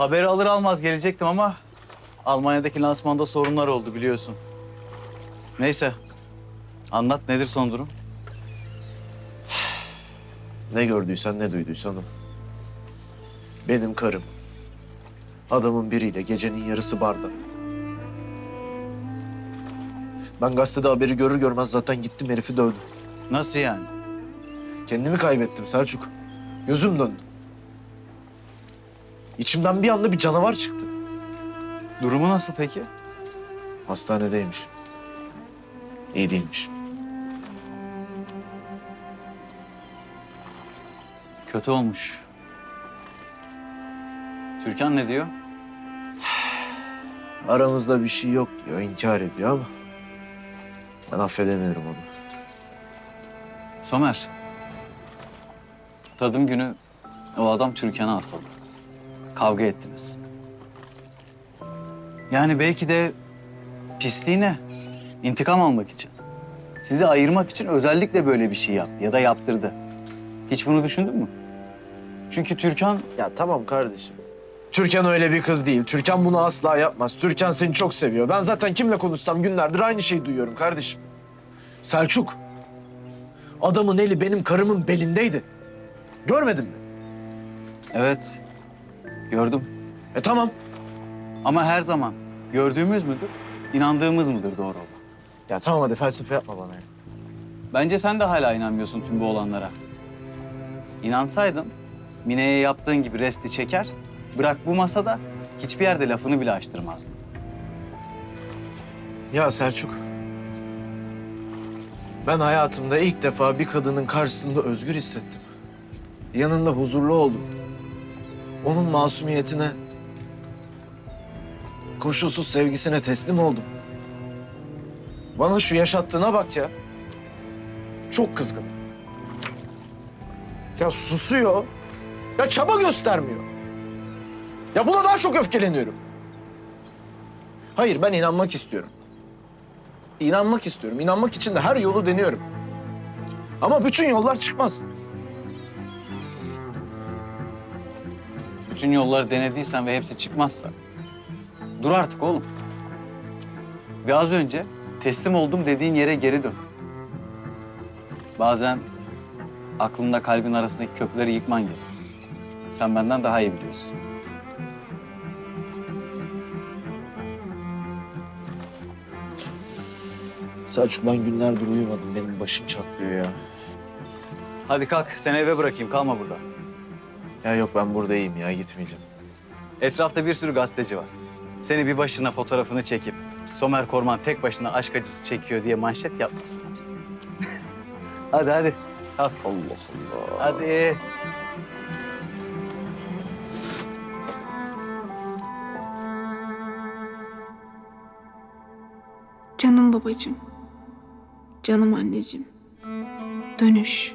Haberi alır almaz gelecektim ama Almanya'daki lansmanda sorunlar oldu biliyorsun. Neyse. Anlat nedir son durum? Ne gördüysen ne duyduysan o. Benim karım. Adamın biriyle gecenin yarısı barda. Ben gazetede haberi görür görmez zaten gittim herifi dövdüm. Nasıl yani? Kendimi kaybettim Selçuk. Gözüm döndü. İçimden bir anda bir canavar çıktı. Durumu nasıl peki? Hastanedeymiş. İyi değilmiş. Kötü olmuş. Türkan ne diyor? Aramızda bir şey yok diyor, inkar ediyor ama... Ben affedemiyorum onu. Somer. Tadım günü o adam Türkan'a asıldı. Kavga ettiniz. Yani belki de pisliğine, intikam almak için. Sizi ayırmak için özellikle böyle bir şey yaptı ya da yaptırdı. Hiç bunu düşündün mü? Çünkü Türkan Ya tamam kardeşim. Türkan öyle bir kız değil. Türkan bunu asla yapmaz. Türkan seni çok seviyor. Ben zaten kimle konuşsam günlerdir aynı şeyi duyuyorum kardeşim. Selçuk. Adamın eli benim karımın belindeydi. Görmedin mi? evet gördüm. E tamam. Ama her zaman gördüğümüz müdür, inandığımız mıdır doğru olan? Ya tamam hadi felsefe yapma bana ya. Bence sen de hala inanmıyorsun tüm bu olanlara. İnansaydın Mine'ye yaptığın gibi resti çeker, bırak bu masada hiçbir yerde lafını bile açtırmazdın. Ya Selçuk. Ben hayatımda ilk defa bir kadının karşısında özgür hissettim. Yanında huzurlu oldum. Onun masumiyetine, koşulsuz sevgisine teslim oldum. Bana şu yaşattığına bak ya. Çok kızgın. Ya susuyor. Ya çaba göstermiyor. Ya buna daha çok öfkeleniyorum. Hayır ben inanmak istiyorum. İnanmak istiyorum. İnanmak için de her yolu deniyorum. Ama bütün yollar çıkmaz. Bütün yolları denediysen ve hepsi çıkmazsa dur artık oğlum. Ve az önce teslim oldum dediğin yere geri dön. Bazen aklında kalbin arasındaki köprüleri yıkman gerek. Sen benden daha iyi biliyorsun. Selçuk ben günlerdir uyumadım. Benim başım çatlıyor ya. Hadi kalk seni eve bırakayım kalma burada. Ya yok ben burada iyiyim ya gitmeyeceğim. Etrafta bir sürü gazeteci var. Seni bir başına fotoğrafını çekip Somer Korman tek başına aşk acısı çekiyor diye manşet yapmasınlar. hadi hadi. Kalk. Allah Allah. Hadi. Canım babacığım. Canım anneciğim. Dönüş.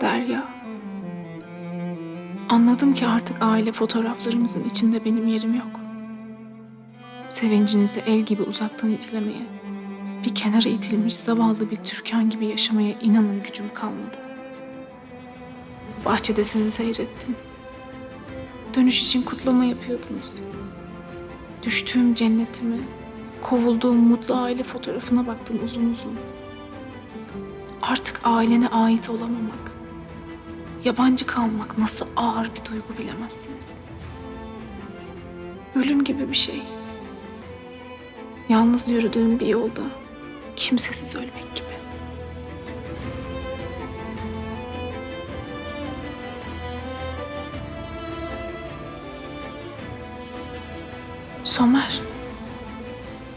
Derya. Anladım ki artık aile fotoğraflarımızın içinde benim yerim yok. Sevincinizi el gibi uzaktan izlemeye, bir kenara itilmiş zavallı bir Türkan gibi yaşamaya inanın gücüm kalmadı. Bahçede sizi seyrettim. Dönüş için kutlama yapıyordunuz. Düştüğüm cennetimi, kovulduğum mutlu aile fotoğrafına baktım uzun uzun. Artık ailene ait olamamak, yabancı kalmak nasıl ağır bir duygu bilemezsiniz. Ölüm gibi bir şey. Yalnız yürüdüğüm bir yolda kimsesiz ölmek gibi. Somer.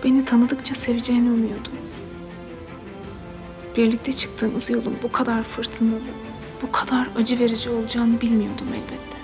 Beni tanıdıkça seveceğini umuyordum. Birlikte çıktığımız yolun bu kadar fırtınalı, bu kadar acı verici olacağını bilmiyordum elbette.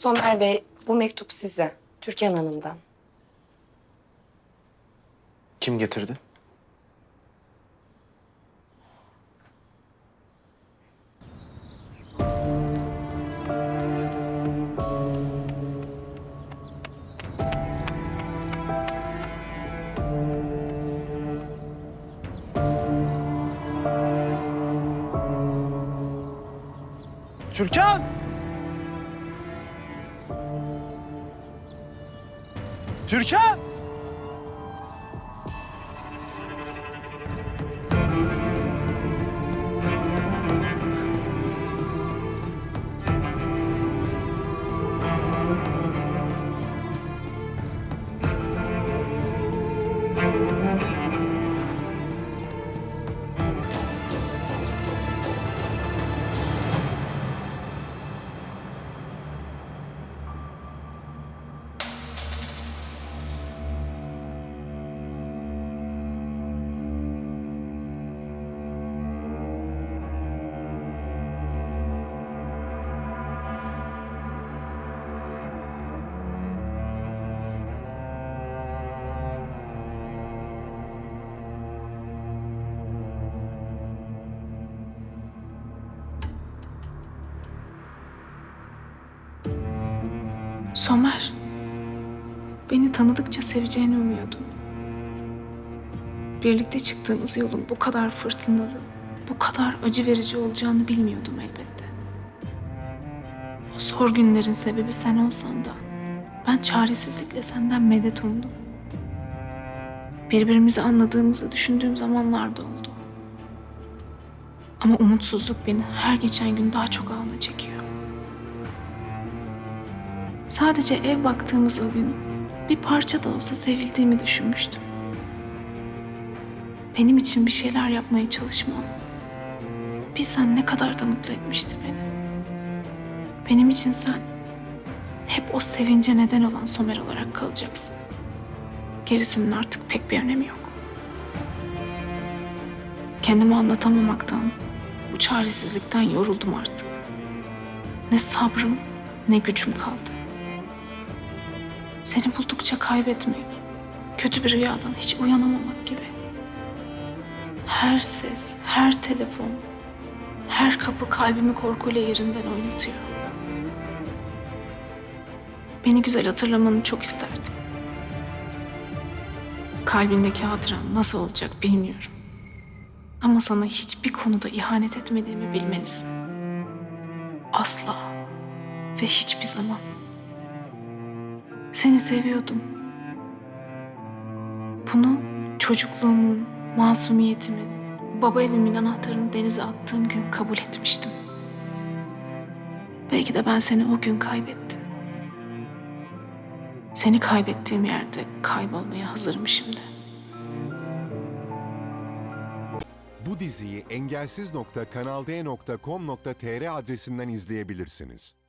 Somer Bey, bu mektup size. Türkan Hanım'dan. Kim getirdi? Türkan! Türkan! Somer. Beni tanıdıkça seveceğini umuyordum. Birlikte çıktığımız yolun bu kadar fırtınalı, bu kadar acı verici olacağını bilmiyordum elbette. O zor günlerin sebebi sen olsan da ben çaresizlikle senden medet umdum. Birbirimizi anladığımızı düşündüğüm zamanlar da oldu. Ama umutsuzluk beni her geçen gün daha çok ağına çekiyor. Sadece ev baktığımız o gün bir parça da olsa sevildiğimi düşünmüştüm. Benim için bir şeyler yapmaya çalışman bir sen ne kadar da mutlu etmişti beni. Benim için sen hep o sevince neden olan Somer olarak kalacaksın. Gerisinin artık pek bir önemi yok. Kendimi anlatamamaktan, bu çaresizlikten yoruldum artık. Ne sabrım ne gücüm kaldı. Seni buldukça kaybetmek, kötü bir rüyadan hiç uyanamamak gibi. Her ses, her telefon, her kapı kalbimi korkuyla yerinden oynatıyor. Beni güzel hatırlamanı çok isterdim. Kalbindeki hatıram nasıl olacak bilmiyorum. Ama sana hiçbir konuda ihanet etmediğimi bilmelisin. Asla ve hiçbir zaman. Seni seviyordum. Bunu çocukluğumun, masumiyetimin, baba evimin anahtarını denize attığım gün kabul etmiştim. Belki de ben seni o gün kaybettim. Seni kaybettiğim yerde kaybolmaya hazırım şimdi. Bu diziyi engelsiz.kanalde.com.tr adresinden izleyebilirsiniz.